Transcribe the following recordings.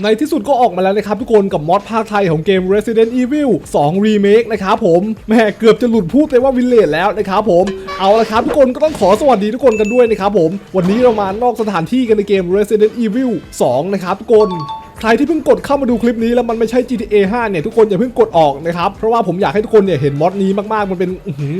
ในที่สุดก็ออกมาแล้วนะครับทุกคนกับมอดภาคไทยของเกม Resident Evil 2 Remake นะครับผมแม่เกือบจะหลุดพูดไปว่าวิลเลจแล้วนะครับผมเอาละครับทุกคนก็ต้องขอสวัสดีทุกคนกันด้วยนะครับผมวันนี้เรามานอกสถานที่กันในเกม Resident Evil 2 นะครับทุกคนใครที่เพิ่งกดเข้ามาดูคลิปนี้แล้วมันไม่ใช่ GTA 5 เนี่ยทุกคนอย่าเพิ่งกดออกนะครับ เพราะว่าผมอยากให้ทุกคนเนี่ยเห็นมอดนี้มากๆ มันเป็น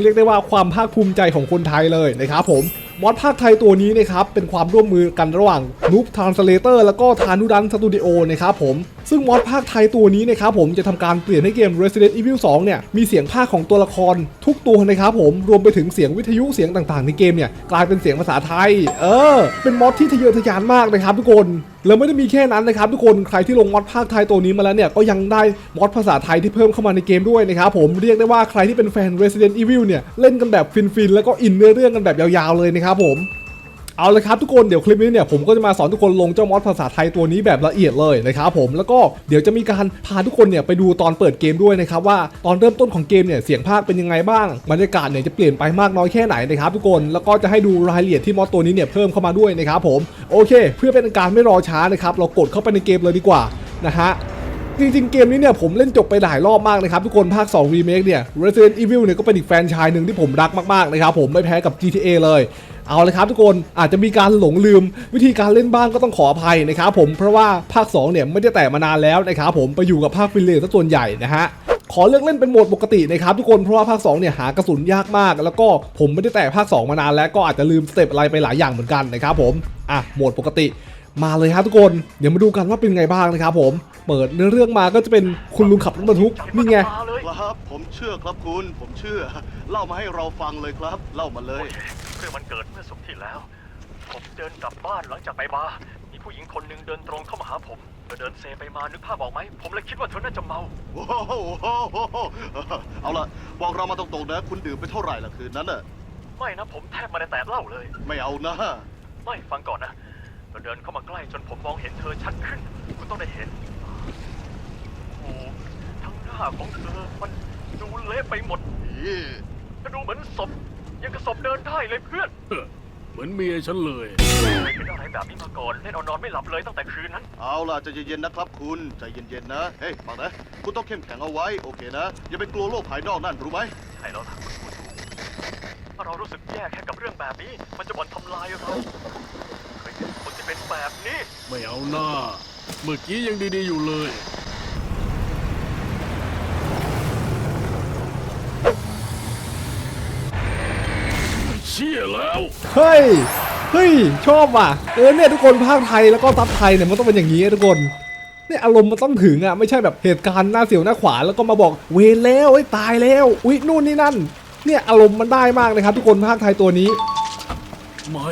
เรียกได้ว่าความภาคภูมิใจของคนไทยเลยนะครับผม มอดภาคไทยตัวนี้นะครับเป็นความร่วมมือกันระหว่างนูบทรานสเลเตอร์แล้วก็ทานุดันสตูดิโอนะครับผมซึ่งมอดภาคไทยตัวนี้นะครับผมจะทำการเปลี่ยนให้เกม Resident Evil 2 เนี่ยมีเสียงภาคของตัวละครทุกตัวนะครับผมรวมไปถึงเสียงวิทยุเสียงต่างๆในเกมเนี่ยกลายเป็นเสียงภาษาไทย เออ เป็นมอดที่ทะเยอทะยานมากนะครับทุกคนแล้วไม่ได้มีแค่นั้นนะครับทุกคนใครที่ลงมอดภาคไทยตัวนี้มาแล้วเนี่ยก็ยังได้มอดภาษาไทยที่เพิ่มเข้ามาในเกมด้วยนะครับผมเรียกได้ว่าใครที่เป็นแฟน Resident Evil เนี่ยเล่นกันแบบฟินๆแล้วก็อินเนื้อเรื่องกันแบบยาวๆเลยนะครับผม เอาเลยครับทุกคนเดี๋ยวคลิปนี้เนี่ยผมก็จะมาสอนทุกคนลงเจ้ามอดภาษาไทยตัวนี้แบบละเอียดเลยนะครับผมแล้วก็เดี๋ยวจะมีการพาทุกคนเนี่ยไปดูตอนเปิดเกมด้วยนะครับว่าตอนเริ่มต้นของเกมเนี่ยเสียงภาคเป็นยังไงบ้างบรรยากาศเนี่ยจะเปลี่ยนไปมากน้อยแค่ไหนนะครับทุกคนแล้วก็จะให้ดูรายละเอียดที่มอดตัวนี้เนี่ยเพิ่มเข้ามาด้วยนะครับผมโอเค เพื่อเป็นการไม่รอช้านะครับเรากดเข้าไปในเกมเลยดีกว่านะฮะจริงๆ เกมนี้เนี่ยผมเล่นจบไปหลายรอบมากนะครับทุกคนภาค 2 Remake เนี่ย Resident Evil เนี่ยก็เป็นอีกแฟนชายหนึ่งที่ผมรักมากๆนะครับผมไม่แพ้กับ GTA เลย เอาเลยครับทุกคนอาจจะมีการหลงลืมวิธีการเล่นบ้างก็ต้องขออภัยนะครับผมเพราะว่าภาค2เนี่ยไม่ได้แต่มานานแล้วนะครับผมไปอยู่กับภาคฟิลเลซะส่วนใหญ่นะฮะขอเลือกเล่นเป็นโหมดปกตินะครับทุกคนเพราะว่าภาค2เนี่ยหากระสุนยากมาก แล้วก็ผมไม่ได้แต่ภาค 2 มานานแล้วก็อาจจะลืมสเต็ปอะไรไปหลายอย่างเหมือนกันนะครับผมอะโหมดปกติมาเลยครับทุกคน เดี๋ยวมาดูกันว่าเป็นไงบ้างนะครับผมเปิดเนื้อเรื่องมาก็จะเป็นคุณลุงขับรถบรรทุกนี่ไงมาเลยครับผมเชื่อครับคุณ ผมเชื่อ เล่ามาให้เราฟังเลยครับ เล่ามาเลย เรื่องมันเกิดเมื่อสุกร์ที่แล้ว ผมเดินกลับบ้านหลังจากไปบาร์มีผู้หญิงคนหนึ่งเดินตรงเข้ามาหาผมเธอเดินเซไปมานึกภาพออกไหม ผมเลยคิดว่าเธอน่าจะเมา โอ้โหเอาล่ะบอกเรามาตรงๆนะ คุณดื่มไปเท่าไหร่ล่ะคืนนั้นน่ะ ไม่นะผมแทบไม่ได้แตะเหล้าเลย ไม่เอานะ ไม่ฟังก่อนนะเธอเดินเข้ามาใกล้จนผมมองเห็นเธอชัดขึ้น คุณต้องได้เห็นโอ้โหทั้งหน้าของเธอมันดูเละไปหมดอีจะดูเหมือนศพ ยังกับศพเดินได้เลยเพื่อนเหมือนเมียฉันเลยเคยเป็นอะไรแบบนี้มาก่อนเล่นเอานอนไม่หลับเลยตั้งแต่คืนนั้น เอาล่ะใจเย็นๆนะครับคุณใจเย็นๆนะ เฮ้ยฟังนะ คุณต้องเข้มแข็งเอาไว้โอเคนะ อย่าไปกลัวโลกภายนอกนั่นรู้ไหม ใช่แล้วล่ะคุณพูดถูกถ้าเรารู้สึกแย่แค่กับเรื่องแบบนี้ มันจะบ่อนทำลายเราเคยเห็นคนที่เป็นแบบนี้ ไม่เอาหน้า เมื่อกี้ยังดีๆอยู่เลย ชี่ยแล้ว เฮ้ย เฮ้ย ชอบว่ะ เออเนี่ยทุกคนภาคไทยแล้วก็ซับไทยเนี่ยมันต้องเป็นอย่างนี้ทุกคนเนี่ยอารมณ์มันต้องถึงอะไม่ใช่แบบเหตุการณ์หน้าเสียวหน้าขวานแล้วก็มาบอกเวรแล้วไอ้ยตายแล้ว อุ๊ยนู่นนี่นั่น เนี่ยอารมณ์มันได้มากนะครับ ทุกคนภาคไทยตัวนี้ ไม่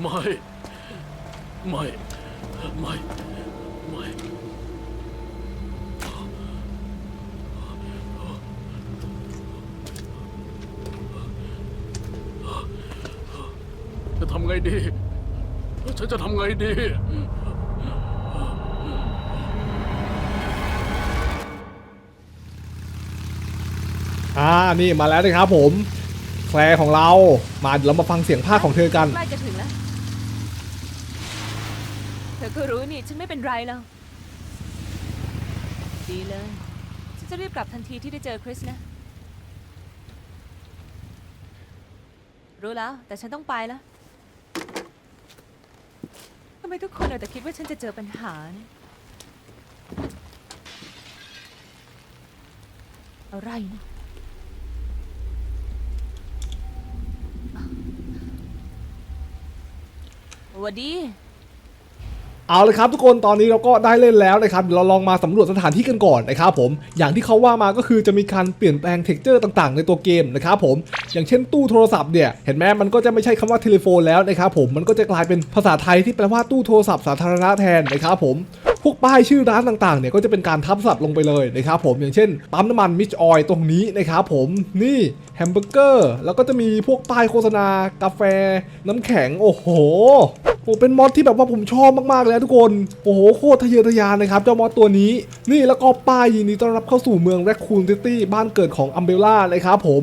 ไม่ ไม่ไม่ ไม่ จะทำไงดี ฉันจะทำไงดี อ่า นี่มาแล้วนะครับผม แคลร์ของเรา มาเดี๋ยวเรามาฟังเสียงภาคของเธอกัน ใกล้จะถึงแล้ว เธอก็รู้นี่ฉันไม่เป็นไรแล้ว ดีเลย ฉันจะรีบกลับทันทีที่ได้เจอคริสนะ รู้แล้ว แต่ฉันต้องไปแล้วทำ ไมทุกคนเอาแต่คิดว่าฉันจะเจอปัญหาอะไรนะ สวัสดี เอาเลยครับทุกคนตอนนี้เราก็ได้เล่นแล้วนะครับเดี๋ยวเราลองมาสำรวจสถานที่กันก่อนนะครับผมอย่างที่เขาว่ามาก็คือจะมีการเปลี่ยนแปลงเท็กเจอร์ต่างๆ ในตัวเกมนะครับผมอย่างเช่นตู้โทรศัพท์เนี่ยเห็นไหมมันก็จะไม่ใช่คำว่าเทเลโฟนแล้วนะครับผมมันก็จะกลายเป็นภาษาไทยที่แปลว่าตู้โทรศัพท์สาธารณะแทนนะครับผมพวกป้ายชื่อร้านต่างๆเนี่ยก็จะเป็นการทับศัพท์ลงไปเลยนะครับผมอย่างเช่นปั๊มน้ำมันมิชออยตรงนี้นะครับผมนี่แฮมเบอร์เกอร์ แล้วก็จะมีพวกป้ายโฆษณากาแฟ น้ำแข็ง โอ้โหโอ้เป็นมอดที่แบบว่าผมชอบมากๆเลยทุกคน โอ้โห โคตรทะเยอทะยานนะครับ เจ้ามอดตัวนี้ นี่แล้วก็ป้ายยินดีต้อนรับเข้าสู่เมืองแรคคูนซิตี้บ้านเกิดของอัมเบล่านะครับผม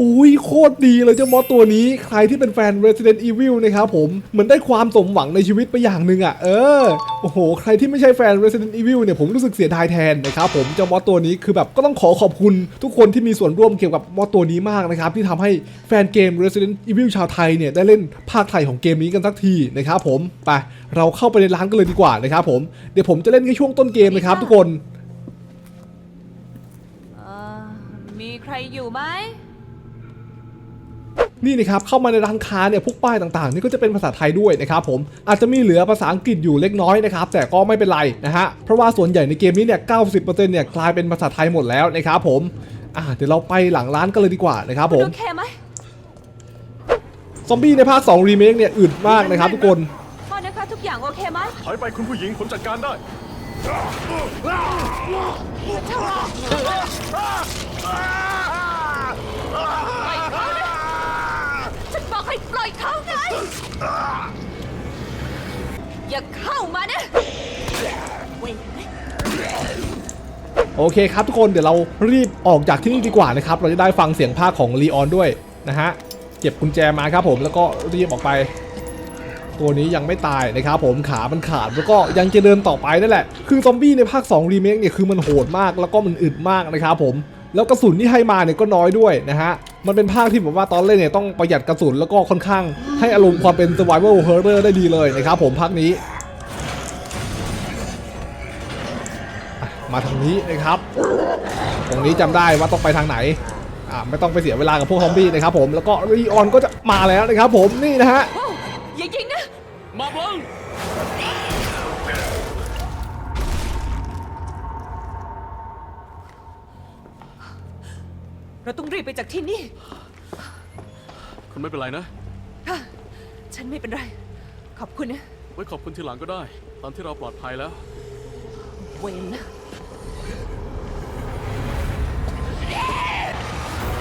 อุ้ยโคตรดีเลยเจ้ามอดตัวนี้ ใครที่เป็นแฟน Resident Evil นะครับผม เหมือนได้ความสมหวังในชีวิตไปอย่างหนึ่งอะ เออ โอ้โห ใครที่ไม่ใช่แฟน Resident Evil เนี่ยผมรู้สึกเสียดายแทนนะครับผม เจ้ามอดตัวนี้คือแบบก็ต้องขอขอบคุณทุกคนที่มีส่วนร่วมเกี่ยวกับมอดตัวนี้มากนะครับที่ทำให้แฟนเกม Resident Evil ชาวไทยเนี่ยได้เล่นภาคไทยของเกมนี้กันสักทีนะครับผมไปเราเข้าไปในร้านกันเลยดีกว่านะครับผมเดี๋ยวผมจะเล่นแค่ช่วงต้นเกมนะครับทุกคนเอ่อมีใครอยู่ไหมนี่นะครับเข้ามาในร้านค้าเนี่ยพวกป้ายต่างๆ นี่ก็จะเป็นภาษาไทยด้วยนะครับผมอาจจะมีเหลือภาษาอังกฤษอยู่เล็กน้อยนะครับแต่ก็ไม่เป็นไรนะฮะเพราะว่าส่วนใหญ่ในเกมนี้เนี่ย90%เนี่ยกลายเป็นภาษาไทยหมดแล้วนะครับผม อะเดี๋ยวเราไปหลังร้านกันเลยดีกว่านะครับผมโอเคไหมซอมบี้ในภาค2รีเมคเนี่ยอึดมากนะครับทุกคนพ่อนะคะทุกอย่างโอเคไหมถอยไปคุณผู้หญิงผมจัดการได้ฉันบอกให้ปล่อยเขาไงอย่าเข้ามานะเว้ยโอเคครับทุกคนเดี๋ยวเรารีบ ออกจากที่นี่ดีกว่านะครับ เราจะได้ฟังเสียงภาคของลีออนด้วยนะฮะ เก็บกุญแจมาครับผมแล้วก็รีบออกไป ตัวนี้ยังไม่ตายนะครับผมขามันขาดแล้วก็ยังจะเดินต่อไปนั่นแหละ คือซอมบี้ในภาค2รีเมคเนี่ยคือมันโหดมากแล้วก็มันอึดมากนะครับผมแล้วกระสุนที่ให้มาเนี่ยก็น้อยด้วยนะฮะ มันเป็นภาคที่แบบว่าตอนเล่นเนี่ยต้องประหยัดกระสุนแล้วก็ค่อนข้างให้อารมณ์ความเป็น survival horror ได้ดีเลยนะครับผมภาคนี้ มาทางนี้นะครับ ตรงนี้จำได้ว่าต้องไปทางไหนอ่าไม่ต้องไปเสียเวลากับพวกซอมบี้นะครับผมแล้วก็รีออนก็จะมาแล้วนะครับผมนี่นะฮะโอ้อย่ายิงนะมาเบิ้งเราต้องรีบไปจากที่นี่ คุณไม่เป็นไรนะค่ะฉันไม่เป็นไร ขอบคุณนะ ไว้ขอบคุณทีหลังก็ได้ ตอนที่เราปลอดภัยแล้ว เวนนะ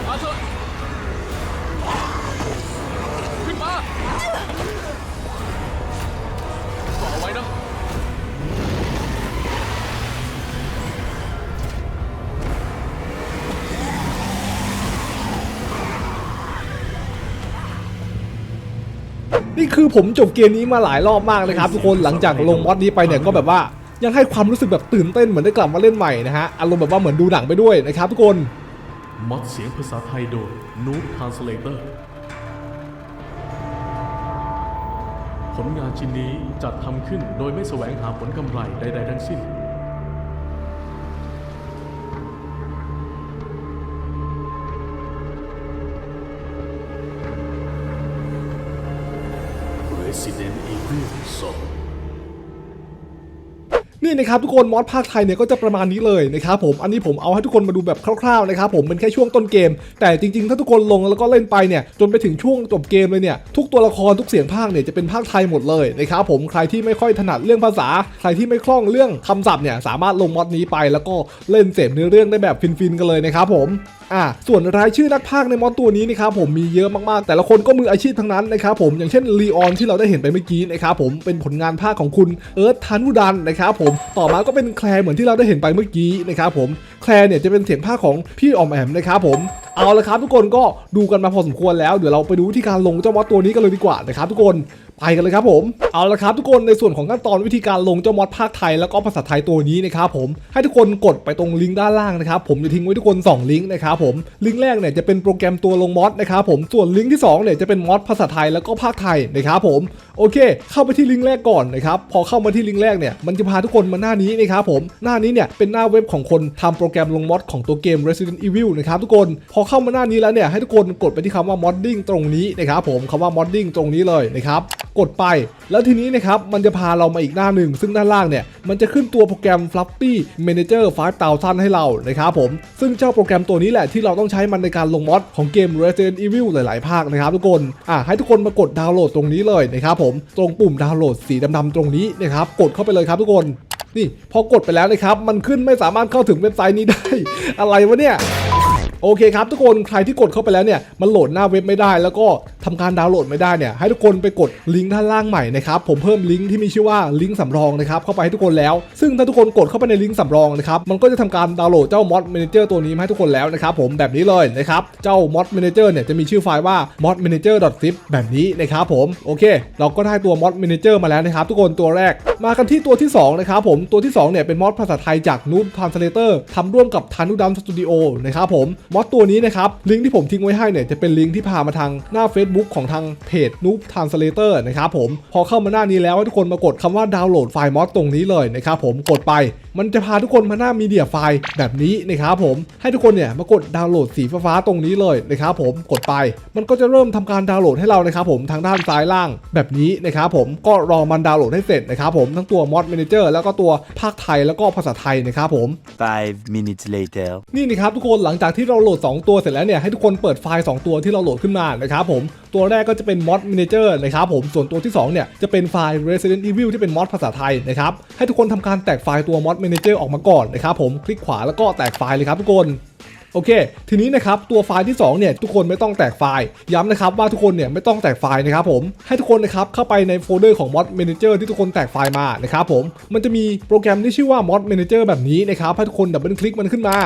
มาเถอะขึ้นมาต่อเอาไว้นะนี่คือผมจบเกมนี้มาหลายรอบมากเลยครับทุกคนหลังจากลงมอดนี้ไปเนี่ยก็แบบว่ายังให้ความรู้สึกแบบตื่นเต้นเหมือนได้กลับมาเล่นใหม่นะฮะอารมณ์แบบว่าเหมือนดูหนังไปด้วยนะครับทุกคน มอดเสียงภาษาไทยโดย Noob Translator ผลงานชิ้นนี้จัดทำขึ้นโดยไม่แสวงหาผลกำไรใด ๆ ทั้งสิ้น Resident Evil 2 นี่นะครับทุกคนมอดภาคไทยเนี่ยก็จะประมาณนี้เลยนะครับผมอันนี้ผมเอาให้ทุกคนมาดูแบบคร่าวๆนะครับผมเป็นแค่ช่วงต้นเกม แต่จริงๆ ถ้าทุกคนลงแล้วก็เล่นไปเนี่ยจนไปถึงช่วงจบเกมเลยเนี่ยทุกตัวละครทุกเสียงภาคเนี่ยจะเป็นภาคไทยหมดเลยนะครับผมใครที่ไม่ค่อยถนัดเรื่องภาษา ใครที่ไม่คล่องเรื่องคำศัพท์เนี่ยสามารถลงมอดนี้ไป แล้วก็เล่นเสพเนื้อเรื่องได้แบบฟินๆกันเลยนะครับผมอ่าส่วนรายชื่อนักพากในมอดตัวนี้นะครับผมมีเยอะมากๆ แต่ละคนก็มืออาชีพทั้งนั้นนะครับผมอย่างเช่นลีออนที่เราได้เห็นไปเมื่อกี้นะครับผมเป็นผลงานภาคของคุณเอิร์ธทันุดันนะครับผมต่อมาก็เป็นแคล์เหมือนที่เราได้เห็นไปเมื่อกี้นะครับผมแคล์เนี่ยจะเป็นเสียงภาคของพี่ออมแอมนะครับผมเอาละครับทุกคนก็ดูกันมาพอสมควรแล้วเดี๋ยวเราไปดูวิธีการลงเจ้ามอสตัวนี้กันเลยดีกว่านะครับทุกคน ไปกันเลยครับผม เอาละครับทุกคนในส่วนของขั้นตอนวิธีการลงเจ้ามอดภาคไทยแล้วก็ภาษาไทยตัวนี้นะครับผมให้ทุกคนกดไปตรงลิงก์ด้านล่างนะครับผมจะทิ้งไว้ทุกคนสองลิงก์นะครับผมลิงก์แรกเนี่ยจะเป็นโปรแกรมตัวลงมอดนะครับผมส่วนลิงก์ที่สองเนี่ยจะเป็นมอดภาษาไทยแล้วก็ภาคไทยนะครับผมโอเค เข้าไปที่ลิงก์แรกก่อนนะครับพอเข้ามาที่ลิงก์แรกเนี่ยมันจะพาทุกคนมาหน้านี้นะครับผมหน้านี้เนี่ยเป็นหน้าเว็บของคนทำโปรแกรมลงมอดของตัวเกม Resident Evil นะครับทุกคนพอเข้ามาหน้านี้แล้วเนี่ยให้ทุกคนกดไปที่คำว่า modding ตรงนี้นะครับผมคำว่า modding ตรงนี้เลยนะครับ กดไป แล้วทีนี้นะครับมันจะพาเรามาอีกหน้าหนึ่ง ซึ่งด้านล่างเนี่ยมันจะขึ้นตัวโปรแกรม Fluffy Manager 5000 ให้เรานะครับผม ซึ่งเจ้าโปรแกรมตัวนี้แหละที่เราต้องใช้มันในการลงมอดของเกม Resident Evil หลาย ๆ ภาคนะครับทุกคนอะให้ทุกคนมากดดาวน์โหลดตรงนี้เลยนะครับผมตรงปุ่มดาวน์โหลดสีดำๆตรงนี้นะครับกดเข้าไปเลยครับทุกคนนี่พอกดไปแล้วนะครับมันขึ้นไม่สามารถเข้าถึงเว็บไซต์นี้ได้ อะไรวะเนี่ย โอเคครับทุกคนใครที่กดเข้าไปแล้วเนี่ยมันโหลดหน้าเว็บไม่ได้ แล้วก็ทำการดาวน์โหลดไม่ได้เนี่ยให้ทุกคนไปกดลิงก์ด้านล่างใหม่นะครับผมเพิ่มลิงก์ที่มีชื่อว่าลิงก์สำรองนะครับเข้าไปให้ทุกคนแล้ว ซึ่งถ้าทุกคนกดเข้าไปในลิงก์สำรองนะครับมันก็จะทำการดาวน์โหลดเจ้า Mod Manager ตัวนี้มาให้ทุกคนแล้วนะครับผมแบบนี้เลยนะครับเจ้า Mod Manager เนี่ยจะมีชื่อไฟล์ว่า modmanager.zip แบบนี้นะครับผมโอเค เราก็ได้ตัว Mod Manager มาแล้วนะครับทุกคนตัวแรกมากันที่ตัวที่สองนะครับผมตัวที่สองเนี่ยเป็นมอดภาษาไทยจาก Noob Translator ทำร่วมกับทานุดัมสตูดิโอนะครับผมมอดตัวนี้นะครับลิงก์ที่ผมทิ้งไว้ให้เนี่ยจะเป็นลิงก์ที่พามาทางหน้า Facebook ของทางเพจนู๊ปทานสเลเตอร์นะครับผมพอเข้ามาหน้านี้แล้วให้ทุกคนมากดคำว่าดาวน์โหลดไฟล์มอดตรงนี้เลยนะครับผมกดไป มันจะพาทุกคนมาหน้ามีเดียไฟล์แบบนี้นะครับผม ให้ทุกคนเนี่ยมากดดาวน์โหลดสีฟ้าๆตรงนี้เลยนะครับผม กดไป มันก็จะเริ่มทำการดาวน์โหลดให้เรานะครับผมทางด้านซ้ายล่างแบบนี้นะครับผม ก็รอมันดาวน์โหลดให้เสร็จนะครับผม ทั้งตัว Mod Manager แล้วก็ตัวภาคไทยแล้วก็ภาษาไทยนะครับผม Five minutes later. นี่นะครับทุกคนหลังจากที่เราโหลด 2 ตัวเสร็จแล้วเนี่ยให้ทุกคนเปิดไฟล์ 2 ตัวที่เราโหลดขึ้นมานะครับผมตัวแรกก็จะเป็น Mod Manager นะครับผมส่วนตัวที่2เนี่ยจะเป็นไฟล์ Resident Evil ที่เป็นมอดภาษาไทยนะครับให้ทุกคนทำการแตกไฟล์ตัว Mod Manager ออกมาก่อนนะครับผมคลิกขวาแล้วก็แตกไฟล์เลยครับทุกคนโอเค ทีนี้นะครับตัวไฟล์ที่2เนี่ยทุกคนไม่ต้องแตกไฟล์ ย้ำนะครับว่าทุกคนเนี่ยไม่ต้องแตกไฟล์นะครับผมให้ทุกคนนะครับเข้าไปในโฟลเดอร์ของ Mod Manager ที่ทุกคนแตกไฟล์มานะครับผมมันจะมีโปรแกรมที่ชื่อว่า Mod Manager แบบนี้นะครับให้ทุกคนดับเบิลคลิกมันขึ้นมา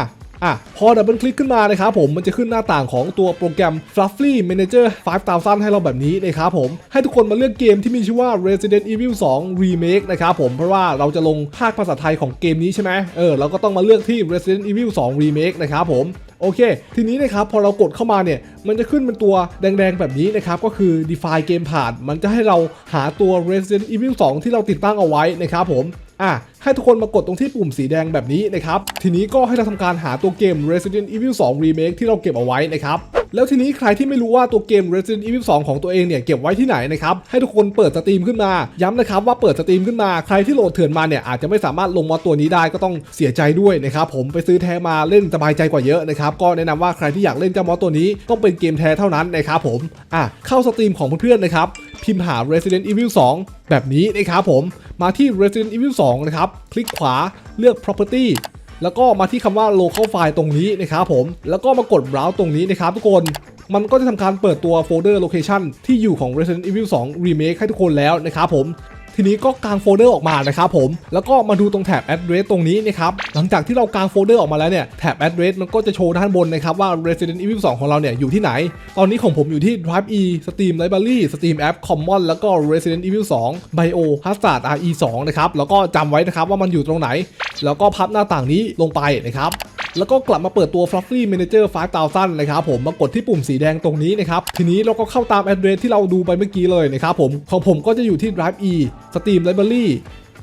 อะพอดับเบิลคลิกขึ้นมานะครับผมมันจะขึ้นหน้าต่างของตัวโปรแกรม Fluffy Manager 5000 ให้เราแบบนี้นะครับผมให้ทุกคนมาเลือกเกมที่มีชื่อว่า Resident Evil 2 Remake นะครับผมเพราะว่าเราจะลงภาคภาษาไทยของเกมนี้ใช่ไหมเออเราก็ต้องมาเลือกที่ Resident Evil 2 Remake นะครับผมโอเค ทีนี้นะครับพอเรากดเข้ามาเนี่ย มันจะขึ้นเป็นตัวแดงๆแบบนี้นะครับ ก็คือ define game path มันจะให้เราหาตัว Resident Evil 2 ที่เราติดตั้งเอาไว้นะครับผม อะให้ทุกคนมากดตรงที่ปุ่มสีแดงแบบนี้นะครับ ทีนี้ก็ให้เราทำการหาตัวเกม Resident Evil 2 Remake ที่เราเก็บเอาไว้นะครับ แล้วทีนี้ใครที่ไม่รู้ว่าตัวเกม Resident Evil 2 ของตัวเองเนี่ยเก็บไว้ที่ไหนนะครับให้ทุกคนเปิดสตรีมขึ้นมา ย้ำนะครับว่าเปิดสตรีมขึ้นมาใครที่โหลดเถื่อนมาเนี่ยอาจจะไม่สามารถลงมอดตัวนี้ได้ก็ต้องเสียใจด้วยนะครับผมไปซื้อแท้มาเล่นสบายใจกว่าเยอะนะครับก็แนะนำว่าใครที่อยากเล่นเจ้ามอดตัวนี้ต้องเป็นเกมแท้เท่านั้นนะครับผมอะเข้าสตรีมของเพื่อนๆนะครับพิมพ์หา Resident Evil 2 แบบนี้นะครับผมมาที่ Resident Evil 2 นะครับ คลิกขวาเลือก property แล้วก็มาที่คำว่า local file ตรงนี้นะครับผม แล้วก็มากด browse ตรงนี้นะครับทุกคนมันก็จะทำการเปิดตัวโฟลเดอร์ location ที่อยู่ของ Resident Evil 2 remake ให้ทุกคนแล้วนะครับผม ทีนี้ก็กางโฟลเดอร์ออกมานะครับผม แล้วก็มาดูตรงแถบ address ตรงนี้นะครับ หลังจากที่เรากางโฟลเดอร์ออกมาแล้วเนี่ยแถบ address มันก็จะโชว์ด้านบนนะครับว่า Resident Evil 2 ของเราเนี่ยอยู่ที่ไหน ตอนนี้ของผมอยู่ที่ Drive E Steam Library Steam App Common แล้วก็ Resident Evil 2 Bio Hazard RE 2นะครับ แล้วก็จำไว้นะครับว่ามันอยู่ตรงไหน แล้วก็พับหน้าต่างนี้ลงไปนะครับ แล้วก็กลับมาเปิดตัว Fluffy Manager 5000นะครับผมมากดที่ปุ่มสีแดงตรงนี้นะครับ ทีนี้เราก็เข้าตาม address ที่เราดูไปเมื่อกี้เลยนะครับผม ของผมก็จะอยู่ที่ Drive E Steam Library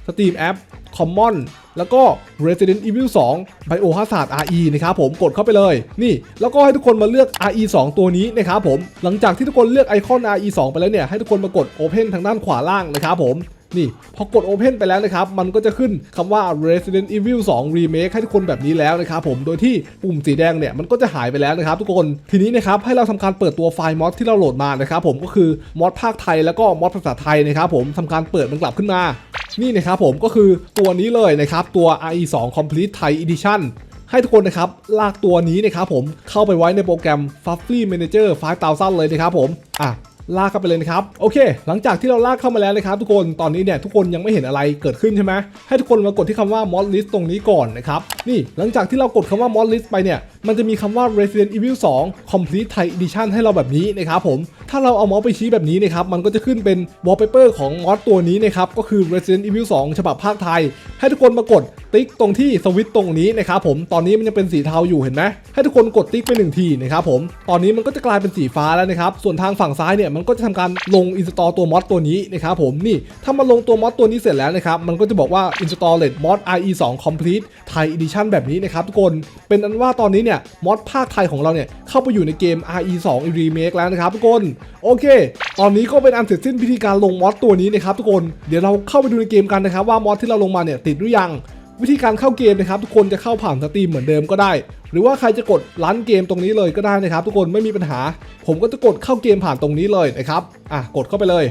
Steam App Common แล้วก็ Resident Evil 2 Biohazard RE นะครับผมกดเข้าไปเลย นี่ แล้วก็ให้ทุกคนมาเลือก RE 2 ตัวนี้นะครับผม หลังจากที่ทุกคนเลือกไอคอน RE 2ไปแล้วเนี่ย ให้ทุกคนมากด Open ทางด้านขวาล่างนะครับผม นี่พอกด Open ไปแล้วนะครับ มันก็จะขึ้นคำว่า Resident Evil 2 Remake ให้ทุกคนแบบนี้แล้วนะครับผมโดยที่ปุ่มสีแดงเนี่ยมันก็จะหายไปแล้วนะครับทุกคนทีนี้นะครับให้เราทำการเปิดตัวไฟล์มอดที่เราโหลดมานะครับผมก็คือมอดภาคไทยแล้วก็มอดภาษาไทยนะครับผมทำการเปิดมันกลับขึ้นมานี่นะครับผมก็คือตัวนี้เลยนะครับตัว RE 2 Complete Thai Edition ให้ทุกคนนะครับลากตัวนี้นะครับผมเข้าไปไว้ในโปรแกรม f u f f y Manager 5000 เลยนะครับผมอะ ลากเข้าไปเลยนะครับโอเค หลังจากที่เราลากเข้ามาแล้วนะครับทุกคนตอนนี้เนี่ยทุกคนยังไม่เห็นอะไรเกิดขึ้นใช่ไหมให้ทุกคนมากดที่คำว่า mod list ตรงนี้ก่อนนะครับนี่หลังจากที่เรากดคำว่า mod list ไปเนี่ยมันจะมีคำว่า Resident Evil 2 Complete Thai Edition ให้เราแบบนี้นะครับผม ถ้าเราเอามาส์ไปชี้แบบนี้นะครับมันก็จะขึ้นเป็น wallpaper ของมอดตัวนี้นะครับก็คือ Resident Evil 2 ฉบับภาคไทย ให้ทุกคนมากดติ๊กตรงที่สวิตช์ตรงนี้นะครับผมตอนนี้มันยังเป็นสีเทาอยู่เห็นไหมให้ทุกคนกดติ๊กไปหนึ่งทีนะครับผมตอนนี้มันก็จะกลายเป็นสีฟ้าแล้วนะครับส่วนทางฝั่งซ้ายเนี่ยมันก็จะทำการลง install ตัวมอดตัวนี้นะครับผมนี่ถ้ามันลงตัวมอดตัวนี้เสร็จแล้วนะครับมันก็จะบอกว่า installed mod ie 2 complete Thai edition แบบนี้นะครับทุกคนเป็นอันว่าตอนนี้เนี่ยมอดภาคไทยของเราเนี่ยเข้าไปอยู่ในเกม re 2 remake แล้วนะครับทุกคนโอเค ตอนนี้ก็เป็นอันเสร็จสิ้นพิธีการลงมอดตัวนี้นะครับทุกคน เดี๋ยวเราเข้าไปดูในเกมกันนะครับว่ามอดที่เราลงมาเนี่ยติดหรือยัง วิธีการเข้าเกมนะครับทุกคนจะเข้าผ่านสตรีมเหมือนเดิมก็ได้ หรือว่าใครจะกดร้านเกมตรงนี้เลยก็ได้นะครับ ทุกคนไม่มีปัญหา ผมก็จะกดเข้าเกมผ่านตรงนี้เลยนะครับ อะกดเข้าไปเลย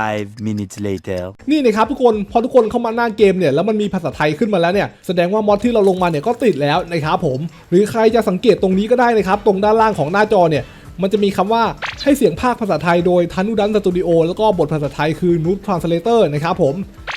Five minutes later. นี่นะครับทุกคนพอทุกคนเข้ามาหน้าเกมเนี่ยแล้วมันมีภาษาไทยขึ้นมาแล้วเนี่ยแสดงว่ามอดที่เราลงมาเนี่ยก็ติดแล้วนะครับผม หรือใครจะสังเกตตรงนี้ก็ได้นะครับ ตรงด้านล่างของหน้าจอเนี่ย มันจะมีคำว่าให้เสียงภาคภาษาไทยโดยทันุดันสตูดิโอแล้วก็บทภาษาไทยคือนูตทรานสเลเตอร์นะครับผม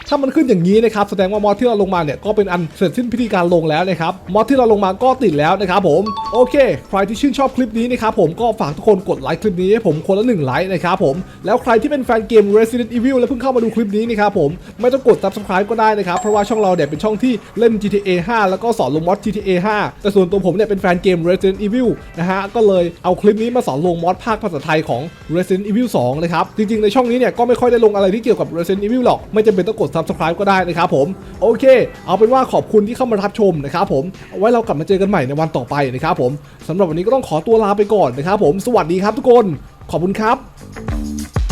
ถ้ามันขึ้นอย่างนี้นะครับแสดงว่ามอดที่เราลงมาเนี่ยก็เป็นอันเสร็จสิ้นพิธีการลงแล้วนะครับมอดที่เราลงมาก็ติดแล้วนะครับผมโอเค ใครที่ชื่นชอบคลิปนี้นะครับผมก็ฝากทุกคนกดไลค์คลิปนี้ให้ผมคนละหนึ่งไลค์นะครับผมแล้วใครที่เป็นแฟนเกม Resident Evil แล้วเพิ่งเข้ามาดูคลิปนี้นะครับผมไม่ต้องกด subscribe ก็ได้นะครับเพราะว่าช่องเราเนี่ยเป็นช่องที่เล่น GTA 5 แล้วก็สอนลงมอด GTA 5 แต่ส่วนตัวผมเนี่ยเป็นแฟนเกม Resident Evil นะฮะก็เลยเอาคลิปนี้มาสอนลงมอดภาคภาษาไทยของ Resident Evil 2นะครับจริงๆในช่องนี้เนี่ยก็ไม่ค่อยได้ลงอะไรที่เกี่ยวกับ Resident Evil หรอกไม่จำเป็นต้องกด subscribe ก็ได้นะครับผมโอเค เอาเป็นว่าขอบคุณที่เข้ามารับชมนะครับผมเอาไว้เรากลับมาเจอกันใหม่ในวันต่อไปนะครับผมสำหรับวันนี้ก็ต้องขอตัวลาไปก่อนนะครับผมสวัสดีครับทุกคนขอบคุณครับ